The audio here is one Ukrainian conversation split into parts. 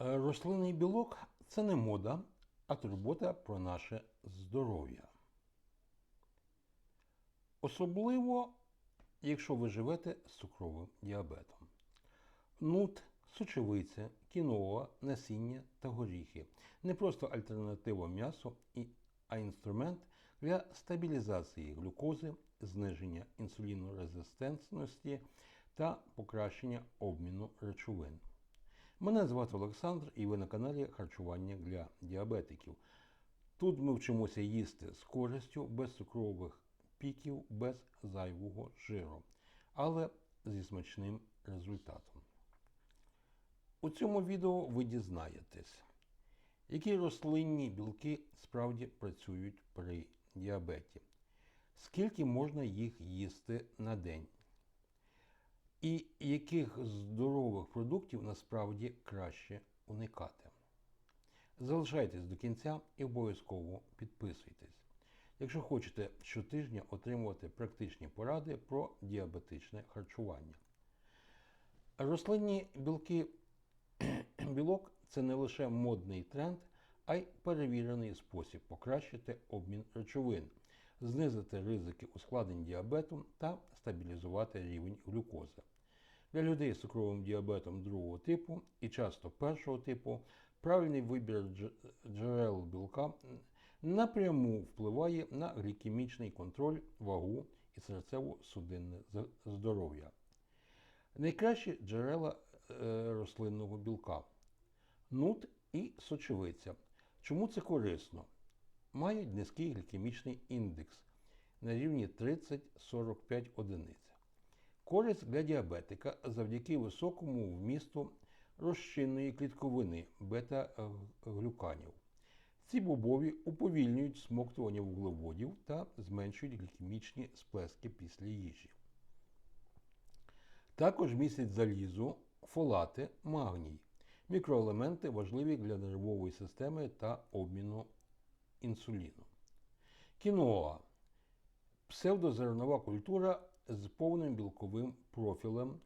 Е, Рослинний білок це не мода, а турбота про наше здоров'я. Особливо, якщо ви живете з цукровим діабетом. Нут, сочевиця, кіноа, насіння та горіхи не просто альтернатива м'ясу, а інструмент для стабілізації глюкози, зниження інсулінорезистентності та покращення обміну речовин. Мене звати Олександр і ви на каналі Харчування для діабетиків. Тут ми вчимося їсти з користю, без цукрових піків, без зайвого жиру, але зі смачним результатом. У цьому відео ви дізнаєтесь, які рослинні білки справді працюють при діабеті, скільки можна їх їсти на день, і яких здорових продуктів насправді краще уникати. Залишайтесь до кінця і обов'язково підписуйтесь, якщо хочете щотижня отримувати практичні поради про діабетичне харчування. Рослинні білки білок це не лише модний тренд, а й перевірений спосіб покращити обмін речовин, знизити ризики ускладнень діабету та стабілізувати рівень глюкози. Для людей з цукровим діабетом другого типу і часто першого типу правильний вибір джерел білка напряму впливає на глікемічний контроль, вагу і серцево-судинне здоров'я. Найкращі джерела е, рослинного білка нут і сочевиця. Чому це корисно? Мають низький глікемічний індекс на рівні 30-45 одиниць. Користь для діабетика завдяки високому вмісту розчинної клітковини бета-глюканів. Ці бобові уповільнюють смоктування вуглеводів та зменшують глікемічні сплески після їжі. Також містять залізо, фолати, магній. Мікроелементи важливі для нервової системи та обміну інсуліну. Кіноа псевдозернова культура з повним білковим профілем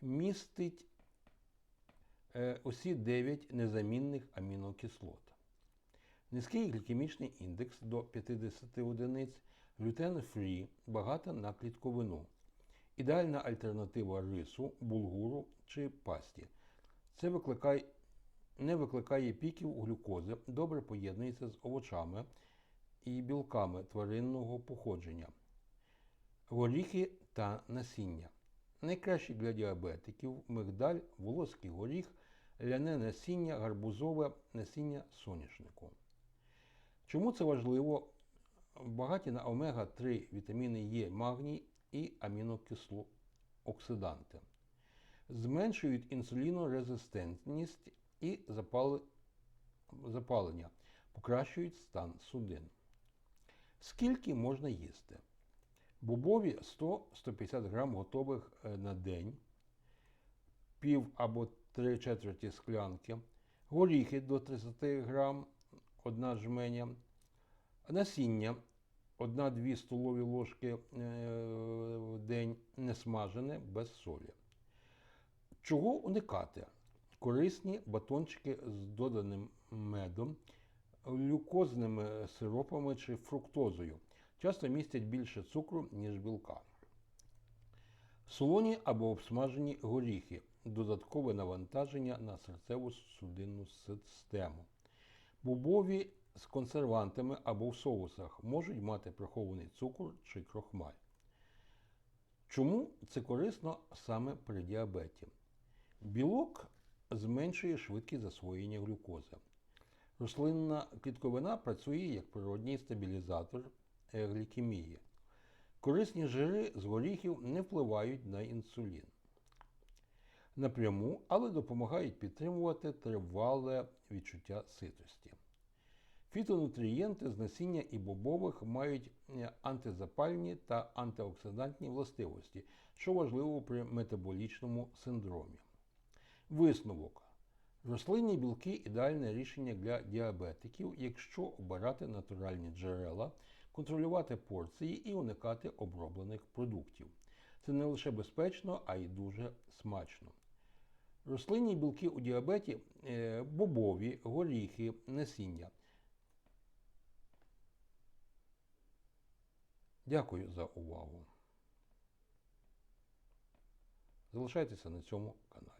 містить е, усі 9 незамінних амінокислот. Низький глікемічний індекс до 50 одиниць, глютен-фрі, багата на клітковину. Ідеальна альтернатива рису, булгуру чи пасті. Це викликає, не викликає піків глюкози, добре поєднується з овочами і білками тваринного походження. Горіхи та насіння. Найкращі для діабетиків мигдаль, волоський горіх, ляне насіння, гарбузове насіння соняшнику. Чому це важливо? Багаті на омега-3 вітаміни Е, магній і амінокислооксиданти. Зменшують інсулінорезистентність і запалення, покращують стан судин. Скільки можна їсти? Бобові 100-150 грам готових е, на день, пів або три четверті склянки, горіхи до 30 грам, одна жменя, насіння 1-2 столові ложки е, в день несмажене без солі. Чого уникати? Корисні батончики з доданим медом, глюкозними сиропами чи фруктозою. Часто містять більше цукру, ніж білка. Солоні або обсмажені горіхи додаткове навантаження на серцево-судинну систему. Бобові з консервантами або в соусах можуть мати прихований цукор чи крохмаль. Чому це корисно саме при діабеті? Білок зменшує швидкість засвоєння глюкози. Рослинна клітковина працює як природній стабілізатор глікемії. Корисні жири з горіхів не впливають на інсулін напряму, але допомагають підтримувати тривале відчуття ситості. Фітонутрієнти з насіння і бобових мають е, антизапальні та антиоксидантні властивості, що важливо при метаболічному синдромі. Висновок. Рослинні білки ідеальне рішення для діабетиків, якщо обирати натуральні джерела, контролювати порції і уникати оброблених продуктів. Це не лише безпечно, а й дуже смачно. Рослинні білки у діабеті е, бобові, горіхи, насіння. Дякую за увагу. Залишайтеся на цьому каналі.